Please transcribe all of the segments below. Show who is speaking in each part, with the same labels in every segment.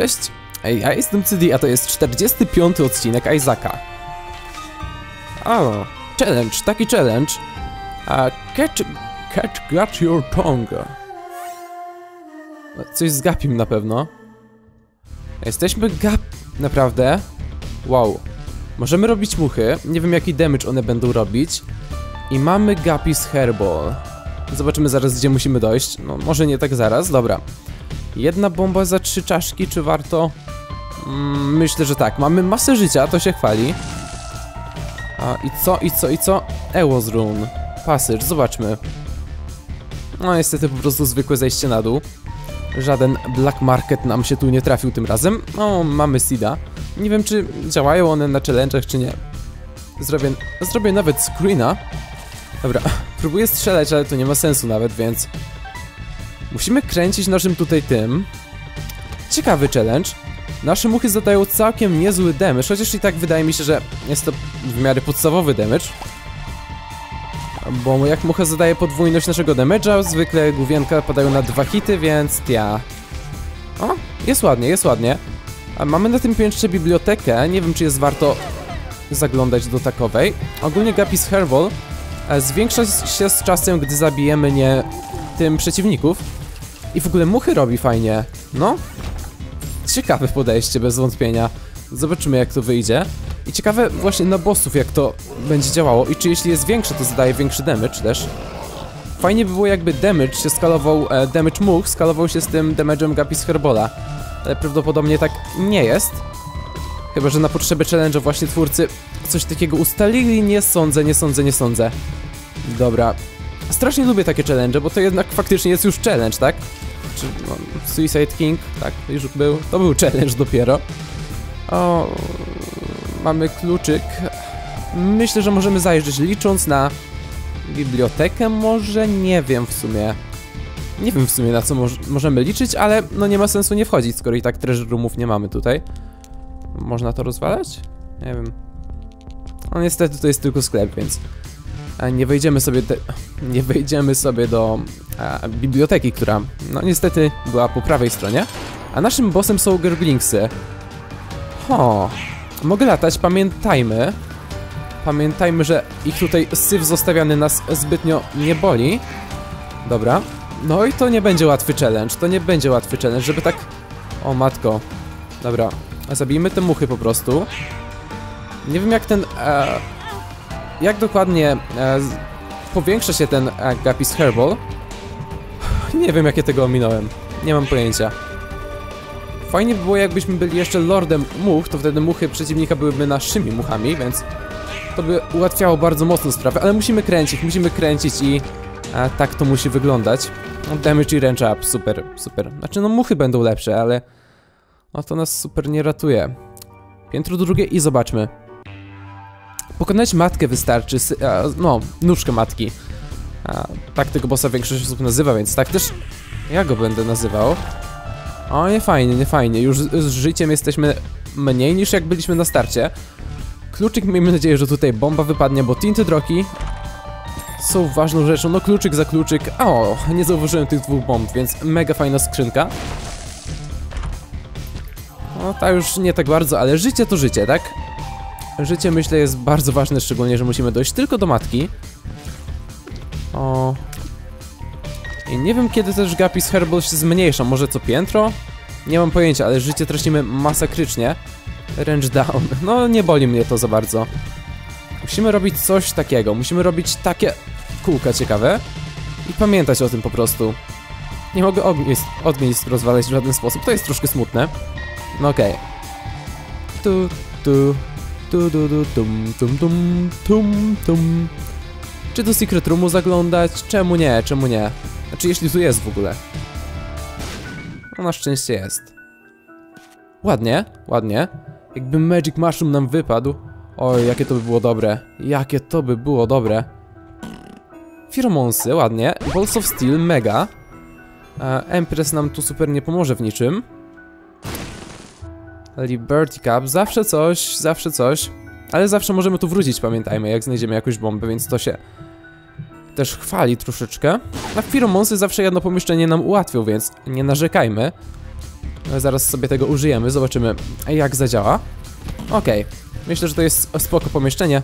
Speaker 1: Cześć, ja jestem CD, a to jest 45 odcinek Isaaca. O, challenge, taki challenge. A catch, catch got your tongue. Coś z Gapim na pewno. Jesteśmy Gap... Naprawdę? Wow. Możemy robić muchy, nie wiem jaki damage one będą robić. I mamy Gapis Hairball. Zobaczymy zaraz gdzie musimy dojść. No może nie tak zaraz, dobra. Jedna bomba za trzy czaszki, czy warto? Mm, myślę, że tak. Mamy masę życia, to się chwali. A i co, i co, i co? Ewo's Rune. Passage, zobaczmy. No niestety po prostu zwykłe zejście na dół. Żaden Black Market nam się tu nie trafił tym razem. No, mamy Sida. Nie wiem, czy działają one na challenge'ach, czy nie. Zrobię, zrobię nawet screena. Dobra, próbuję strzelać, ale to nie ma sensu nawet, więc... Musimy kręcić naszym tutaj tym. Ciekawy challenge. Nasze muchy zadają całkiem niezły damage, chociaż i tak wydaje mi się, że jest to w miarę podstawowy damage. Bo jak mucha zadaje podwójność naszego damage'a, zwykle główienka padają na dwa hity, więc ja... O, jest ładnie, jest ładnie. A mamy na tym piętrze bibliotekę, nie wiem czy jest warto zaglądać do takowej. Ogólnie Gapis Herbal e, zwiększa się z czasem, gdy zabijemy nie tym przeciwników. I w ogóle muchy robi fajnie. No, ciekawe podejście, bez wątpienia. Zobaczymy jak to wyjdzie. I ciekawe właśnie na bossów jak to będzie działało i czy jeśli jest większe to zadaje większy damage też. Fajnie by było jakby damage się skalował, e, damage much skalował się z tym damage'em Gapis Herbola. Ale prawdopodobnie tak nie jest. Chyba, że na potrzeby challenge'a właśnie twórcy coś takiego ustalili, nie sądzę, nie sądzę, nie sądzę. Dobra. Strasznie lubię takie challenge, bo to jednak faktycznie jest już challenge, tak? Czy, no, Suicide King, tak, już był, to był challenge dopiero. O, mamy kluczyk. Myślę, że możemy zajeżdżać licząc na bibliotekę może? Nie wiem w sumie. Nie wiem w sumie na co moż możemy liczyć, ale no nie ma sensu nie wchodzić, skoro i tak treasure roomów nie mamy tutaj. Można to rozwalać? Nie wiem. No niestety to jest tylko sklep, więc nie wejdziemy sobie nie wejdziemy sobie do biblioteki, która no niestety była po prawej stronie. A naszym bossem są Gerblingsy. Ho, mogę latać, pamiętajmy. Pamiętajmy, że ich tutaj syf zostawiany nas zbytnio nie boli. Dobra. No i to nie będzie łatwy challenge, to nie będzie łatwy challenge, żeby tak... O matko. Dobra, zabijmy te muchy po prostu. Nie wiem jak ten... E jak dokładnie e, powiększa się ten e, Gapis Herbal? Nie wiem, jakie tego ominąłem. Nie mam pojęcia. Fajnie by było, jakbyśmy byli jeszcze Lordem Much, to wtedy muchy przeciwnika byłyby naszymi muchami, więc to by ułatwiało bardzo mocno sprawę, ale musimy kręcić, musimy kręcić i e, tak to musi wyglądać. No, damage i range up, super, super. Znaczy, no muchy będą lepsze, ale no to nas super nie ratuje. Piętro drugie i zobaczmy. Pokonać matkę wystarczy, no, nóżkę matki. A, tak tego bossa większość osób nazywa, więc tak też ja go będę nazywał. O, nie fajnie, nie fajnie. Już z, z życiem jesteśmy mniej niż jak byliśmy na starcie. Kluczyk, miejmy nadzieję, że tutaj bomba wypadnie, bo Tinted Rocky są ważną rzeczą. No kluczyk za kluczyk. O, nie zauważyłem tych dwóch bomb, więc mega fajna skrzynka. No, ta już nie tak bardzo, ale życie to życie, tak? Życie myślę jest bardzo ważne, szczególnie, że musimy dojść tylko do matki. O. I nie wiem kiedy też Gapis Herbal się zmniejsza, może co piętro? Nie mam pojęcia, ale życie tracimy masakrycznie. Range down. No nie boli mnie to za bardzo. Musimy robić coś takiego, musimy robić takie kółka ciekawe i pamiętać o tym po prostu. Nie mogę ognisk, ognisk rozwalać w żaden sposób, to jest troszkę smutne. No okej. Okay. Tu, tu, Czy do Secret Roomu zaglądać? Czemu nie? Czemu nie? Znaczy, jeśli tu jest w ogóle. No na szczęście jest. Ładnie, ładnie. Jakby Magic Mushroom nam wypadł. Oj, jakie to by było dobre. Jakie to by było dobre. Firmonsy, ładnie. Balls of Steel, mega. E, Empress nam tu super nie pomoże w niczym. Liberty Cup, zawsze coś, zawsze coś. Ale zawsze możemy tu wrócić, pamiętajmy, jak znajdziemy jakąś bombę, więc to się też chwali troszeczkę. A Firomonsy zawsze jedno pomieszczenie nam ułatwią, więc nie narzekajmy. Zaraz sobie tego użyjemy, zobaczymy jak zadziała. Okej, myślę, że to jest spoko pomieszczenie.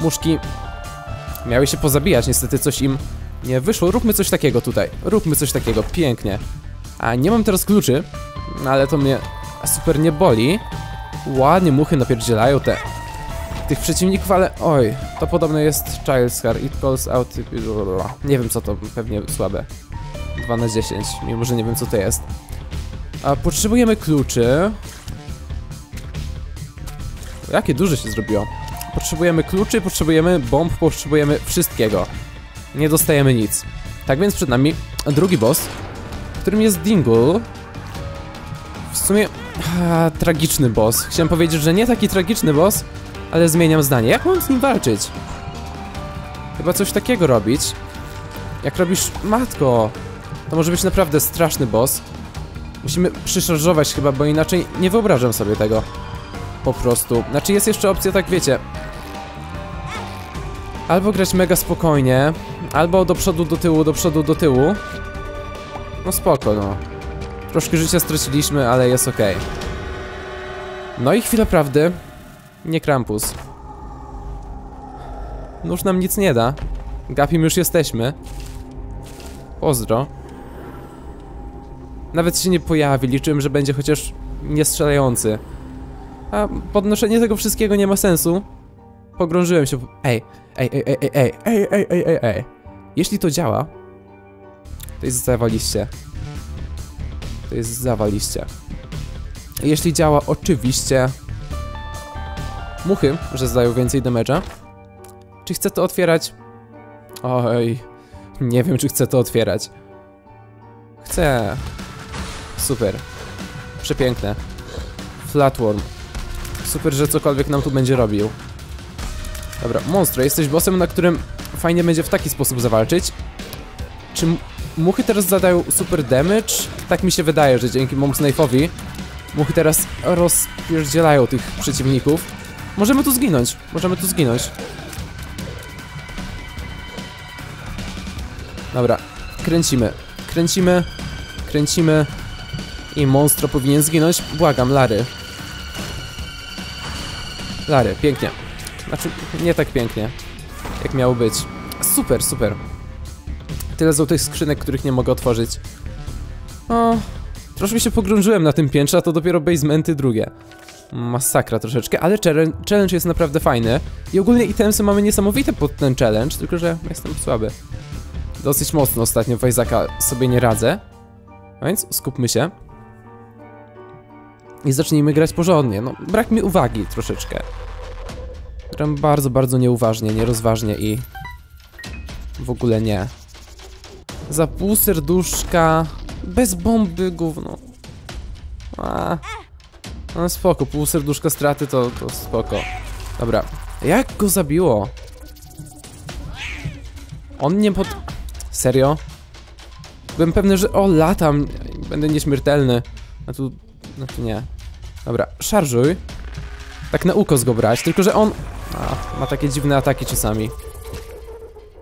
Speaker 1: Muszki miały się pozabijać, niestety coś im nie wyszło. Róbmy coś takiego tutaj, róbmy coś takiego, pięknie. A nie mam teraz kluczy, ale to mnie super nie boli. Ładnie muchy napierdzielają te tych przeciwników, ale oj, to podobno jest Child's Heart, it calls out... Nie wiem co to, pewnie słabe. 2 na 10, mimo że nie wiem co to jest. A potrzebujemy kluczy. Jakie duże się zrobiło. Potrzebujemy kluczy, potrzebujemy bomb, potrzebujemy wszystkiego. Nie dostajemy nic. Tak więc przed nami drugi boss, którym jest Dingle. W sumie tragiczny boss. Chciałem powiedzieć, że nie taki tragiczny boss, ale zmieniam zdanie. Jak mam z nim walczyć? Chyba coś takiego robić. Jak robisz... Matko! To może być naprawdę straszny boss. Musimy przyszarżować chyba, bo inaczej nie wyobrażam sobie tego. Po prostu. Znaczy jest jeszcze opcja, tak wiecie. Albo grać mega spokojnie, albo do przodu, do tyłu, do przodu, do tyłu. No spoko, no. Troszkę życia straciliśmy, ale jest ok. No i chwila prawdy. Nie Krampus. Nóż nam nic nie da. Gapim już jesteśmy. Pozdro. Nawet się nie pojawi, liczyłem, że będzie chociaż niestrzelający. A podnoszenie tego wszystkiego nie ma sensu. Pogrążyłem się. Ej, ej, ej, ej, ej, ej, ej, ej, ej, ej. Jeśli to działa, to jest zawaliście. To jest zawaliście. Jeśli działa, oczywiście muchy, że zdają więcej damage'a. Czy chcę to otwierać? Oj, nie wiem, czy chcę to otwierać. Chcę. Super. Przepiękne. Flatworm. Super, że cokolwiek nam tu będzie robił. Dobra, monstro, jesteś bossem, na którym fajnie będzie w taki sposób zawalczyć. Czy muchy teraz zadają super damage? Tak mi się wydaje, że dzięki Monk Knife'owi muchy teraz rozpierdzielają tych przeciwników. Możemy tu zginąć. Możemy tu zginąć. Dobra. Kręcimy. Kręcimy. Kręcimy. I monstro powinien zginąć. Błagam, Lary. Lary, pięknie. Znaczy, nie tak pięknie. Jak miało być. Super, super. Tyle złotych skrzynek, których nie mogę otworzyć. O, troszkę się pogrążyłem na tym piętrze, a to dopiero basementy drugie masakra troszeczkę, ale challenge jest naprawdę fajny i ogólnie itemsy mamy niesamowite pod ten challenge, tylko że jestem słaby. Dosyć mocno ostatnio w Isaaca sobie nie radzę, a więc skupmy się i zacznijmy grać porządnie. No, brak mi uwagi troszeczkę. Gram bardzo, bardzo nieuważnie, nierozważnie i w ogóle nie. Za pół serduszka, bez bomby, gówno. A. No spoko, pół serduszka straty to, to spoko. Dobra, jak go zabiło? On nie pod... Serio? Byłem pewny, że o, latam, będę nieśmiertelny. A tu... no tu nie. Dobra, szarżuj. Tak na ukos go brać, tylko że on... A, ma takie dziwne ataki czasami.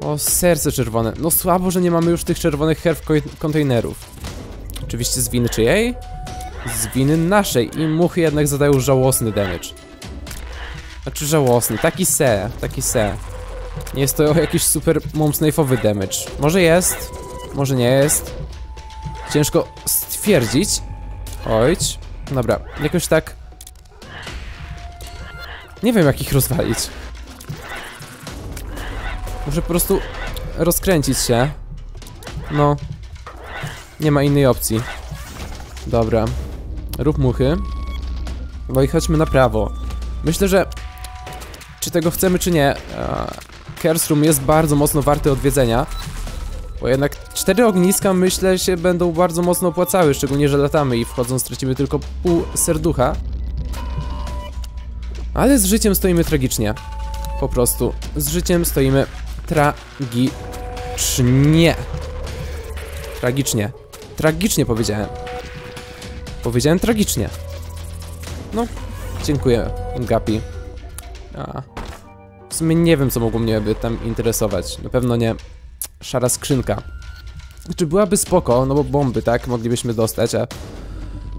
Speaker 1: O, serce czerwone. No słabo, że nie mamy już tych czerwonych herb kontenerów. Oczywiście z winy czyjej? z winy naszej i muchy jednak zadają żałosny damage. Znaczy żałosny, taki se, taki se. Nie jest to jakiś super momsnajfowy damage. Może jest, może nie jest. Ciężko stwierdzić. Ojć. Dobra, jakoś tak... Nie wiem jak ich rozwalić. Muszę po prostu rozkręcić się. No. Nie ma innej opcji. Dobra. Rób muchy. No i chodźmy na prawo. Myślę, że... Czy tego chcemy, czy nie... Kersrum jest bardzo mocno warty odwiedzenia. Bo jednak cztery ogniska, myślę, się będą bardzo mocno opłacały, szczególnie, że latamy i wchodząc stracimy tylko pół serducha. Ale z życiem stoimy tragicznie. Po prostu. Z życiem stoimy tragicznie. Tragicznie. Tragicznie powiedziałem. Powiedziałem tragicznie. No, dziękuję, Gapi. A. W sumie nie wiem, co mogło mnie by tam interesować. Na pewno nie szara skrzynka. Czy byłaby spoko, no bo bomby, tak? Moglibyśmy dostać, a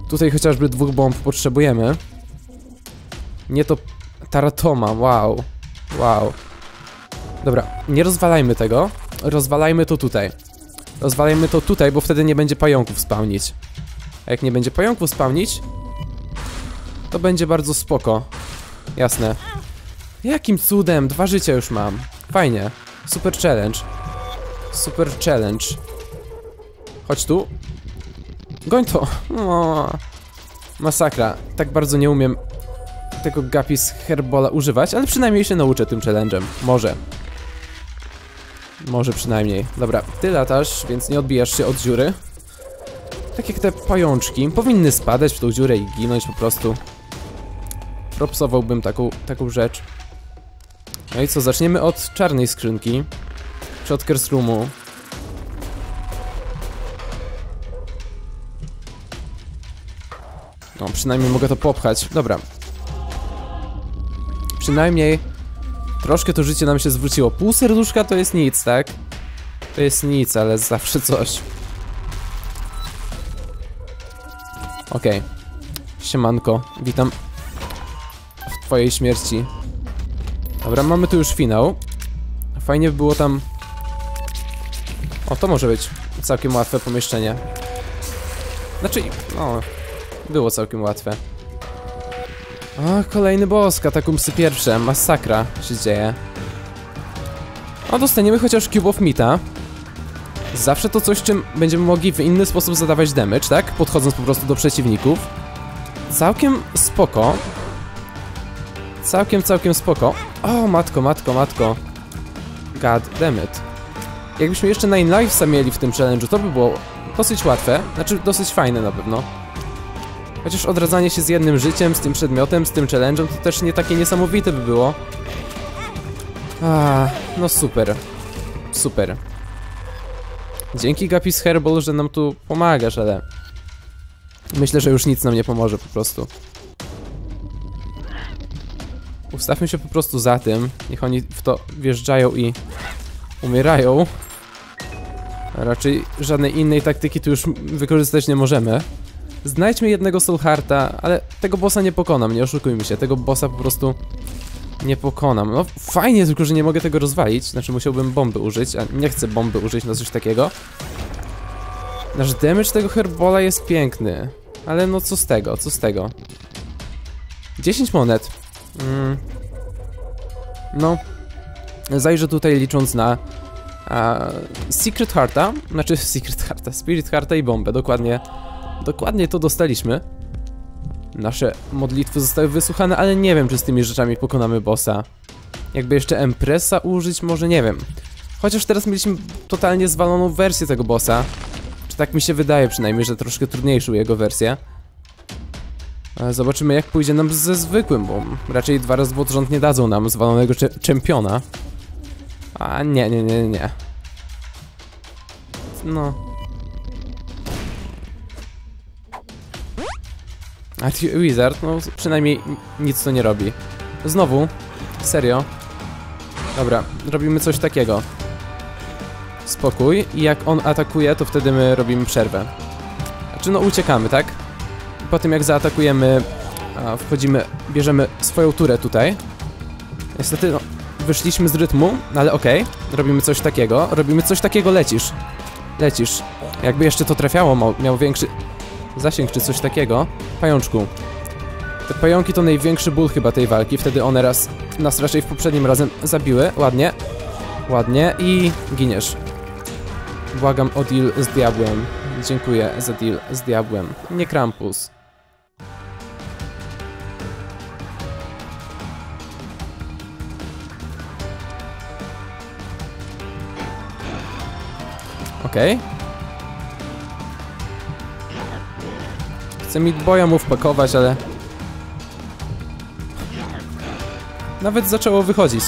Speaker 1: Tutaj chociażby dwóch bomb potrzebujemy. Nie to Taratoma, wow. Wow. Dobra, nie rozwalajmy tego. Rozwalajmy to tutaj. Rozwalajmy to tutaj, bo wtedy nie będzie pająków spawnić. A jak nie będzie pająków spawnić, to będzie bardzo spoko. Jasne. Jakim cudem? Dwa życia już mam. Fajnie. Super challenge. Super challenge. Chodź tu. Goń to. O. Masakra. Tak bardzo nie umiem tego Gapis Herbola używać, ale przynajmniej się nauczę tym challenge'em. Może. Może przynajmniej. Dobra, ty latasz, więc nie odbijasz się od dziury. Tak jak te pajączki. Powinny spadać w tą dziurę i ginąć po prostu. Propsowałbym taką, taką rzecz. No i co, zaczniemy od czarnej skrzynki. Czy od Curse Roomu. No, przynajmniej mogę to popchać. Dobra. Przynajmniej troszkę to życie nam się zwróciło. Pół serduszka to jest nic, tak? To jest nic, ale zawsze coś. Okej. Okay. Siemanko, witam w twojej śmierci. Dobra, mamy tu już finał. Fajnie by było tam... O, to może być całkiem łatwe pomieszczenie. Znaczy, no, było całkiem łatwe. O, kolejny boss, katakumbsy pierwsze, masakra się dzieje. O, dostaniemy chociaż Cube of Mita. Zawsze to coś, czym będziemy mogli w inny sposób zadawać damage, tak? Podchodząc po prostu do przeciwników. Całkiem spoko. Całkiem, całkiem spoko. O, matko, matko, matko. God damn it. Jakbyśmy jeszcze Nine Livesa mieli w tym challenge'u, to by było dosyć łatwe. Znaczy, dosyć fajne na pewno. Chociaż odradzanie się z jednym życiem, z tym przedmiotem, z tym challenge'em, to też nie takie niesamowite by było. A, no super. Super. Dzięki Gapis Herbal, że nam tu pomagasz, ale... Myślę, że już nic nam nie pomoże po prostu. Ustawmy się po prostu za tym. Niech oni w to wjeżdżają i umierają. Raczej żadnej innej taktyki tu już wykorzystać nie możemy. Znajdźmy jednego Soulhearta, ale tego bossa nie pokonam, nie oszukujmy się. Tego bossa po prostu nie pokonam. No fajnie, tylko że nie mogę tego rozwalić. Znaczy musiałbym bomby użyć, a nie chcę bomby użyć na coś takiego. Nasz damage tego herbola jest piękny. Ale no co z tego, co z tego? 10 monet. Mm. No. Zajrzę tutaj licząc na a, Secret Hearta, znaczy Secret Hearta, Spirit Hearta i bombę, dokładnie. Dokładnie to dostaliśmy. Nasze modlitwy zostały wysłuchane, ale nie wiem, czy z tymi rzeczami pokonamy bossa. Jakby jeszcze Empressa użyć, może nie wiem. Chociaż teraz mieliśmy totalnie zwaloną wersję tego bossa. Czy tak mi się wydaje przynajmniej, że troszkę trudniejszą jego wersję. Zobaczymy jak pójdzie nam ze zwykłym, bo raczej dwa razy pod rząd nie dadzą nam zwalonego czempiona. A nie, nie, nie, nie. No. A Wizard, no przynajmniej nic to nie robi. Znowu? Serio? Dobra, robimy coś takiego. Spokój i jak on atakuje, to wtedy my robimy przerwę. Znaczy no uciekamy, tak? po tym jak zaatakujemy, wchodzimy, bierzemy swoją turę tutaj. Niestety, no, wyszliśmy z rytmu, no ale okej, okay. robimy coś takiego, robimy coś takiego, lecisz. Lecisz. Jakby jeszcze to trafiało, miał większy zasięg czy coś takiego. Pajączku. Te pająki to największy ból chyba tej walki, wtedy one raz, nas raczej w poprzednim razem zabiły, ładnie. Ładnie i giniesz. Błagam o deal z diabłem. Dziękuję za deal z diabłem. Nie Krampus. Okej. Okay. Chcę mi boja mu ale... Nawet zaczęło wychodzić.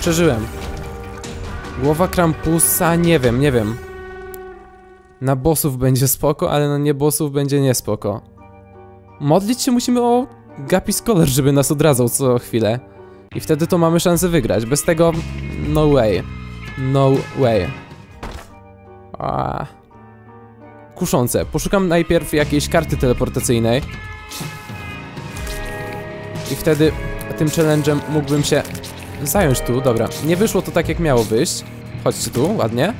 Speaker 1: Przeżyłem. Głowa Krampusa, nie wiem, nie wiem. Na bossów będzie spoko, ale na nie bossów będzie niespoko. Modlić się musimy o Gapi Scholar, żeby nas odradzał co chwilę. I wtedy to mamy szansę wygrać. Bez tego... no way. No way. A. kuszące. Poszukam najpierw jakiejś karty teleportacyjnej. I wtedy tym challenge'em mógłbym się zająć tu. Dobra, nie wyszło to tak jak miało wyjść. Chodźcie tu, ładnie.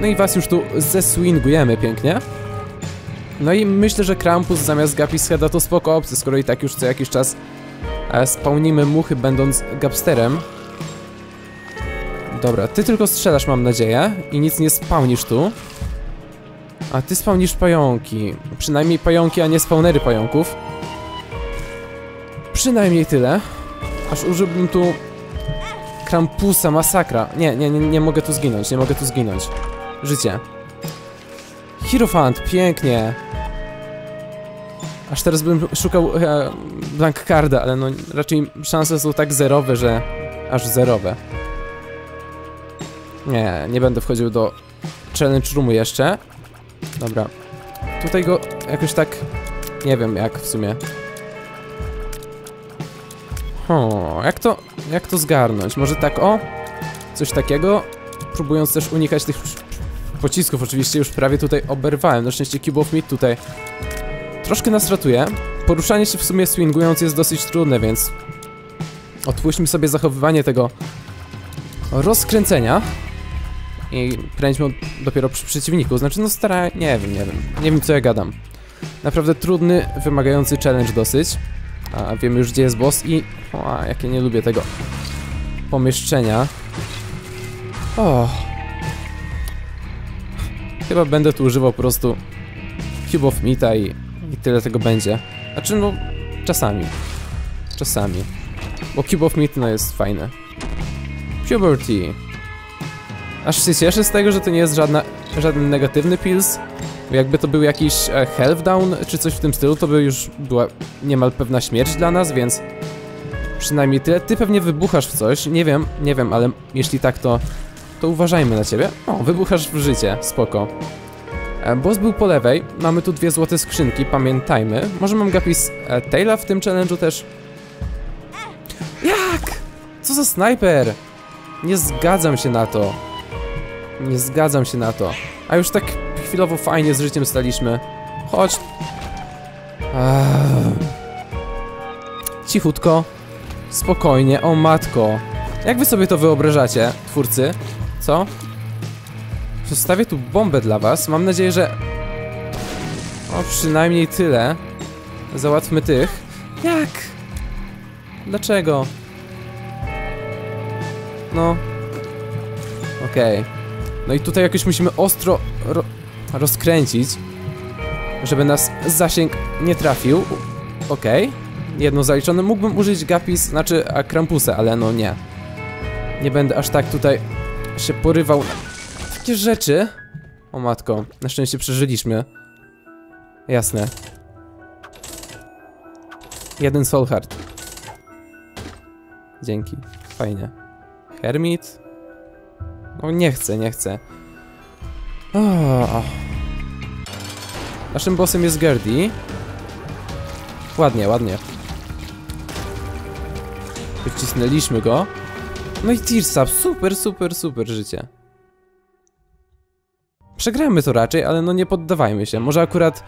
Speaker 1: No i was już tu zeswingujemy pięknie. No i myślę, że Krampus zamiast Gapis Heada to spoko opcja, skoro i tak już co jakiś czas e, spełnimy muchy będąc Gapsterem. Dobra, ty tylko strzelasz mam nadzieję i nic nie spawnisz tu. A ty spawnisz pająki. Przynajmniej pająki, a nie spawnery pająków. Przynajmniej tyle. Aż użyłbym tu... Krampusa, masakra. Nie, nie, nie, nie mogę tu zginąć, nie mogę tu zginąć. Życie. Hierophant, pięknie. Aż teraz bym szukał e, blank carda, ale no raczej szanse są tak zerowe, że aż zerowe. Nie, nie będę wchodził do challenge roomu jeszcze. Dobra. Tutaj go jakoś tak... Nie wiem jak w sumie. O, jak to, jak to zgarnąć? Może tak o? Coś takiego? Próbując też unikać tych pocisków, oczywiście już prawie tutaj oberwałem. Na szczęście Cube of Meat tutaj troszkę nas ratuje. Poruszanie się w sumie swingując jest dosyć trudne, więc odpuśćmy sobie zachowywanie tego rozkręcenia i prędźmy dopiero przy przeciwniku. Znaczy, no stara... nie wiem, nie wiem. Nie wiem, co ja gadam. Naprawdę trudny, wymagający challenge dosyć. A wiemy już, gdzie jest boss i... O, jakie nie lubię tego pomieszczenia. O. Chyba będę tu używał po prostu Cube of Meata i, i tyle tego będzie. Znaczy, no, czasami. Czasami. Bo Cube of Meat, no, jest fajne. Puberty. Aż się cieszę z tego, że to nie jest żadna, żaden negatywny pills. Jakby to był jakiś e, health down, czy coś w tym stylu, to by już była niemal pewna śmierć dla nas, więc... Przynajmniej tyle. Ty pewnie wybuchasz w coś, nie wiem, nie wiem, ale jeśli tak, to... To uważajmy na ciebie. O, wybuchasz w życie, spoko. E, boss był po lewej, mamy tu dwie złote skrzynki, pamiętajmy. Może mam gapis e, Taila w tym challenge'u też? Jak? Co za snajper? Nie zgadzam się na to. Nie zgadzam się na to. A już tak chwilowo fajnie z życiem staliśmy. Chodź. Cichutko. Spokojnie. O matko. Jak wy sobie to wyobrażacie, twórcy? Co? Zostawię tu bombę dla was. Mam nadzieję, że... O, przynajmniej tyle. Załatwmy tych. Jak? Dlaczego? No. Okej. Okay. No i tutaj jakoś musimy ostro ro rozkręcić, żeby nas zasięg nie trafił. Okej. Okay. Jedno zaliczone. Mógłbym użyć Gapis, znaczy a Krampusa, ale no nie. Nie będę aż tak tutaj się porywał takie rzeczy. O matko, na szczęście przeżyliśmy. Jasne. Jeden soul heart. Dzięki. Fajnie. Hermit. No nie chcę, nie chcę. Oh. Naszym bossem jest Gerdy. Ładnie, ładnie. Wycisnęliśmy go. No i Tearsap, super, super, super życie. Przegramy to raczej, ale no nie poddawajmy się. Może akurat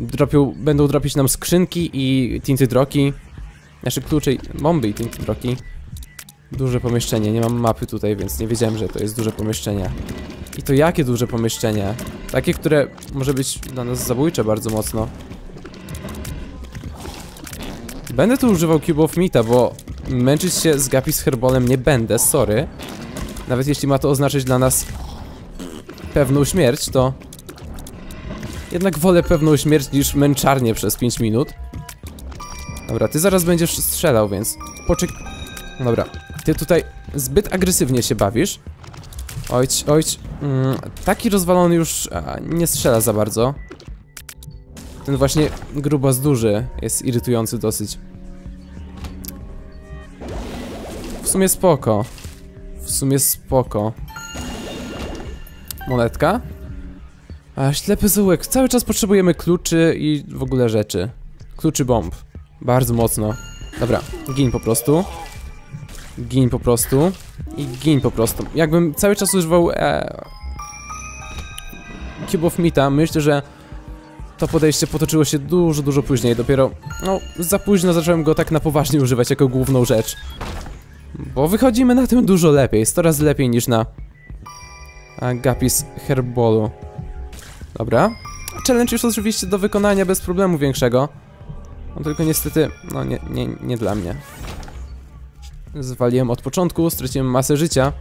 Speaker 1: dropią, będą dropić nam skrzynki i tinty droki. Znaczy klucze, bomby i tinty droki. Duże pomieszczenie, nie mam mapy tutaj, więc nie wiedziałem, że to jest duże pomieszczenie. I to jakie duże pomieszczenie? Takie, które może być dla nas zabójcze bardzo mocno. Będę tu używał Cube of Meata, bo męczyć się z Gapi z herbolem nie będę, sorry. Nawet jeśli ma to oznaczać dla nas pewną śmierć, to... Jednak wolę pewną śmierć niż męczarnię przez 5 minut. Dobra, ty zaraz będziesz strzelał, więc poczek... Dobra, ty tutaj zbyt agresywnie się bawisz. Ojć, ojć. Mm, taki rozwalony już a, nie strzela za bardzo. Ten właśnie grubas duży jest irytujący dosyć. W sumie spoko. W sumie spoko. Monetka. A, ślepy zółek. Cały czas potrzebujemy kluczy i w ogóle rzeczy. Kluczy bomb. Bardzo mocno. Dobra, gin po prostu. Gin po prostu. I gin po prostu. Jakbym cały czas używał e... Cube of Meata, myślę, że To podejście potoczyło się dużo, dużo później. Dopiero, no, za późno zacząłem go tak na poważnie używać jako główną rzecz. Bo wychodzimy na tym dużo lepiej, 100 razy lepiej niż na Agapis Herbolu. Dobra. Challenge już oczywiście do wykonania bez problemu większego. No tylko niestety, no nie, nie, nie dla mnie. Zwaliłem od początku, straciłem masę życia.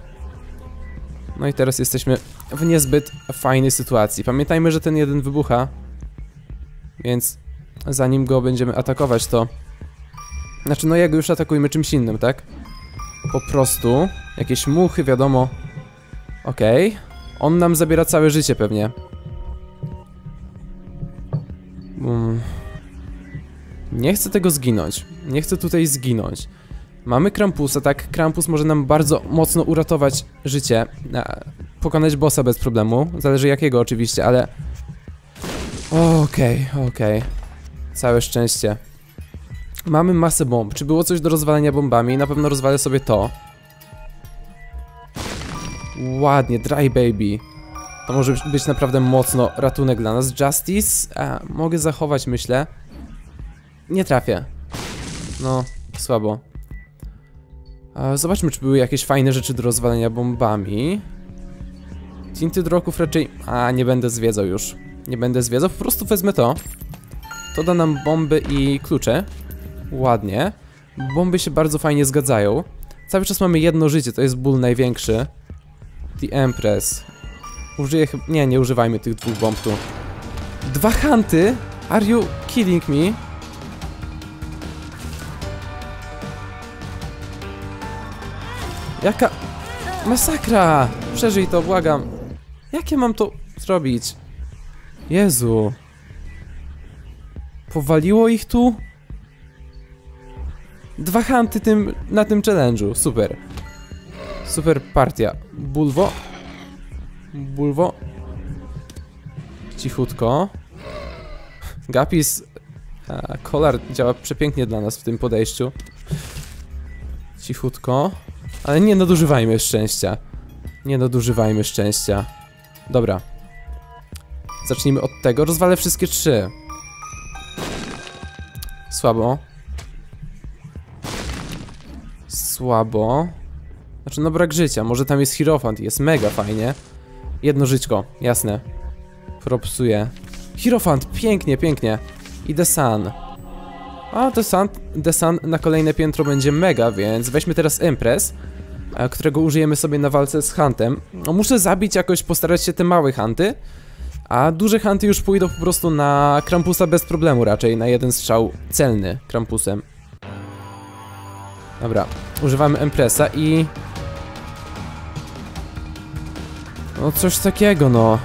Speaker 1: No i teraz jesteśmy w niezbyt fajnej sytuacji. Pamiętajmy, że ten jeden wybucha. Więc zanim go będziemy atakować, to... Znaczy, no jego już atakujmy czymś innym, tak? Po prostu. Jakieś muchy, wiadomo. Okej. Okay. On nam zabiera całe życie pewnie. Um. Nie chcę tego zginąć. Nie chcę tutaj zginąć. Mamy Krampusa, tak? Krampus może nam bardzo mocno uratować życie. Pokonać bossa bez problemu. Zależy jakiego oczywiście, ale... Okej, okay, okej. Okay. Całe szczęście. Mamy masę bomb. Czy było coś do rozwalenia bombami? Na pewno rozwalę sobie to. Ładnie, Dry Baby. To może być naprawdę mocno ratunek dla nas. Justice? Mogę zachować, myślę. Nie trafię. No, słabo. Zobaczmy, czy były jakieś fajne rzeczy do rozwalenia bombami. Tinted Rocków raczej... A, nie będę zwiedzał już. Nie będę zwiedzał, po prostu wezmę to. To da nam bomby i klucze. Ładnie. Bomby się bardzo fajnie zgadzają. Cały czas mamy jedno życie, to jest ból największy. The Empress. Użyję. Nie, nie używajmy tych dwóch bomb tu. Dwa hunty? Are you kidding me? Jaka... Masakra! Przeżyj to, błagam. Jak ja mam to zrobić? Jezu. Powaliło ich tu? Dwa hunty tym, na tym challenge'u, super. Super partia. Bulwo. Bulwo. Cichutko. Gapis. Kolar działa przepięknie dla nas w tym podejściu. Cichutko. Ale nie nadużywajmy szczęścia. Nie nadużywajmy szczęścia. Dobra. Zacznijmy od tego. Rozwalę wszystkie trzy. Słabo. Słabo. Znaczy, no brak życia. Może tam jest Hierofant jest mega fajnie. Jedno żyćko, jasne. Propsuje. Hierofant, pięknie, pięknie. I The Sun. A, The Sun na kolejne piętro będzie mega, więc weźmy teraz Impress, e, którego użyjemy sobie na walce z Huntem. No, muszę zabić jakoś, postarać się te małe Hunty, a duże Hunty już pójdą po prostu na Krampusa bez problemu raczej, na jeden strzał celny Krampusem. Dobra, używamy Empressa i No coś takiego, no.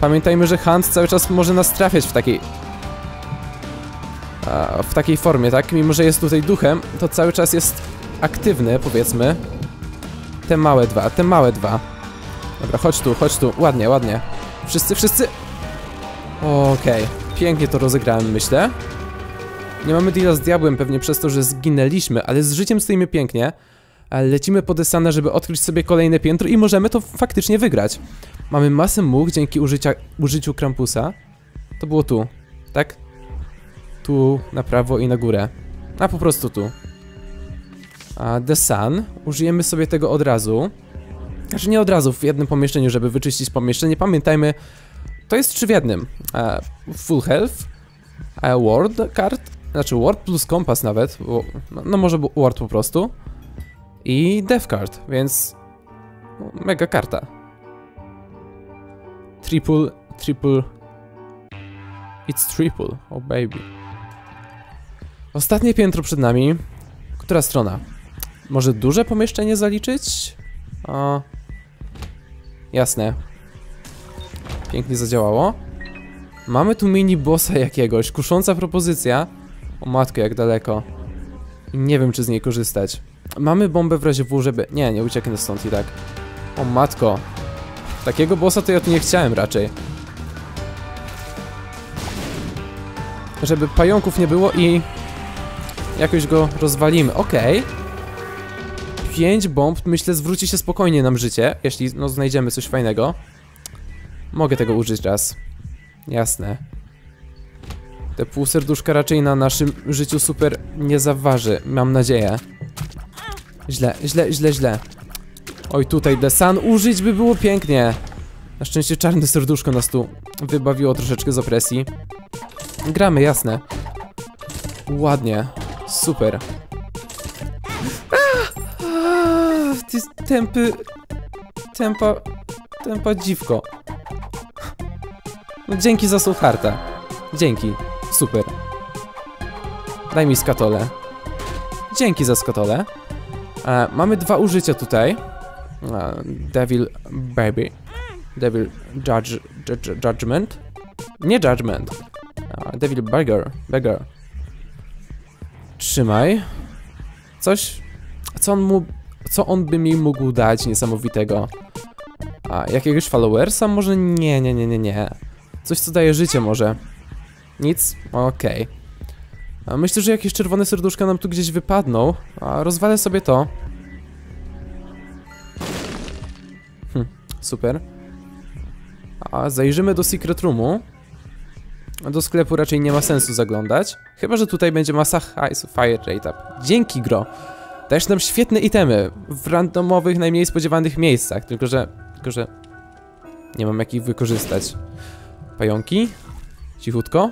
Speaker 1: Pamiętajmy, że Hunt cały czas może nas trafiać w takiej... w takiej formie, tak? Mimo, że jest tutaj duchem, to cały czas jest aktywny, powiedzmy. Te małe dwa, te małe dwa. Dobra, chodź tu, chodź tu. Ładnie, ładnie. Wszyscy, wszyscy... Okej. Okay. Pięknie to rozegrałem, myślę. Nie mamy deala z diabłem pewnie przez to, że zginęliśmy, ale z życiem stoimy pięknie lecimy po desana, żeby odkryć sobie kolejne piętro i możemy to faktycznie wygrać. Mamy masę much dzięki użycia, użyciu Krampusa. To było tu, tak? Tu, na prawo i na górę. A po prostu tu. A The Sun, użyjemy sobie tego od razu. Znaczy nie od razu, w jednym pomieszczeniu, żeby wyczyścić pomieszczenie. Pamiętajmy, to jest trzy w jednym. E, full health, e, ward card, znaczy ward plus kompas nawet, bo, no, no może ward po prostu i Death Card, więc no, mega karta. Triple, triple, it's triple, oh baby. Ostatnie piętro przed nami. Która strona? Może duże pomieszczenie zaliczyć? O, jasne. Pięknie zadziałało. Mamy tu mini bossa jakiegoś, kusząca propozycja. O matko, jak daleko. Nie wiem, czy z niej korzystać. Mamy bombę w razie W, żeby... Nie, nie ucieknę stąd i tak. O matko. Takiego bossa to ja tu nie chciałem raczej. Żeby pająków nie było i... Jakoś go rozwalimy. Okej. Okay. Pięć bomb, myślę, zwróci się spokojnie nam życie, jeśli no, znajdziemy coś fajnego. Mogę tego użyć raz. Jasne. Te pół serduszka raczej na naszym życiu super nie zaważy, mam nadzieję. Źle, źle, źle, źle. Oj, tutaj Desan użyć by było pięknie. Na szczęście czarne serduszko nas tu wybawiło troszeczkę z opresji. Gramy, jasne. Ładnie. Super. Ah, ah, Ty tępy... Tempa... Tempa dziwko. No, dzięki za słucharta. Dzięki. Super. Daj mi skatole. Dzięki za skatole. E, mamy dwa użycia tutaj. E, Devil Baby. Devil judge, judge, Judgment. Nie Judgment. E, Devil Beggar. Beggar. Trzymaj. Coś. Co on mu. Co on by mi mógł dać niesamowitego? A jakiegoś followersa? Może nie, nie, nie, nie, nie. Coś co daje życie może. Nic? Okej. A Myślę, że jakieś czerwone serduszka nam tu gdzieś wypadną. A rozwalę sobie to. Hm, super. A zajrzymy do Secret Roomu. Do sklepu raczej nie ma sensu zaglądać. Chyba, że tutaj będzie masa hajsu. Fire rate up. Dzięki, gro. Dajesz nam świetne itemy w randomowych, najmniej spodziewanych miejscach. Tylko, że... Tylko, że... Nie mam jak ich wykorzystać. Pająki? Cichutko.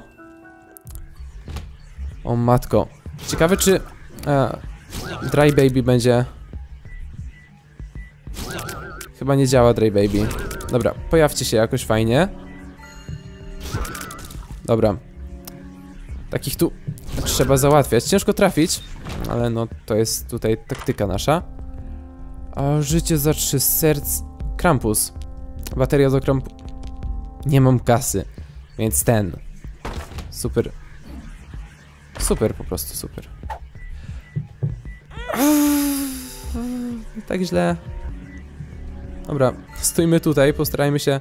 Speaker 1: O matko. Ciekawe czy e, Dry Baby będzie... Chyba nie działa Dry Baby. Dobra, pojawcie się jakoś fajnie. Dobra. Takich tu trzeba załatwiać. Ciężko trafić, ale no to jest tutaj taktyka nasza. A życie za trzy serc... Krampus. Bateria do krampu... Nie mam kasy, więc ten. Super. Super, po prostu super. Tak źle. Dobra, stójmy tutaj, postarajmy się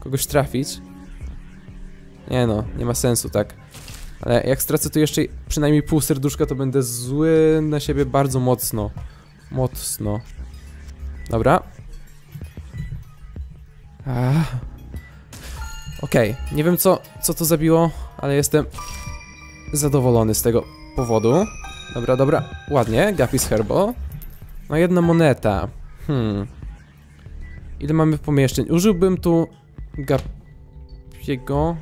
Speaker 1: kogoś trafić. Nie no, nie ma sensu, tak. Ale jak stracę tu jeszcze przynajmniej pół serduszka, to będę zły na siebie bardzo mocno. Mocno. Dobra. Ach. Okej, nie wiem co, co to zabiło, ale jestem zadowolony z tego powodu. Dobra, dobra, ładnie, Gapis Herbo. No jedna moneta. Hmm. Ile mamy pomieszczeń? Użyłbym tu Gapiego.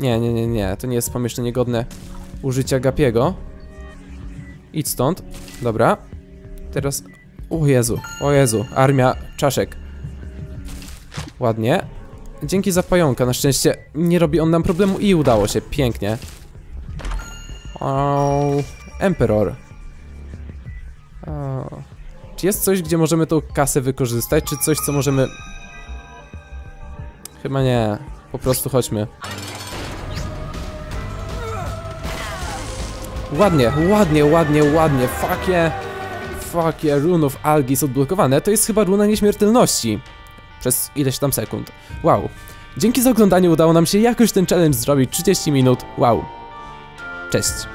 Speaker 1: Nie, nie, nie, nie, to nie jest pomieszczenie godne użycia Gapiego. Idź stąd. Dobra. Teraz... O Jezu, o Jezu, armia czaszek. Ładnie. Dzięki za pająka, na szczęście nie robi on nam problemu i udało się, pięknie. O, Emperor. O. Czy jest coś, gdzie możemy tą kasę wykorzystać, czy coś, co możemy... Chyba nie. Po prostu chodźmy. Ładnie, ładnie, ładnie, ładnie. Fuck yeah. Fuck yeah, of Algis odblokowane. To jest chyba runa nieśmiertelności. Przez ileś tam sekund. Wow. Dzięki za oglądanie udało nam się jakoś ten challenge zrobić 30 minut. Wow. Cześć.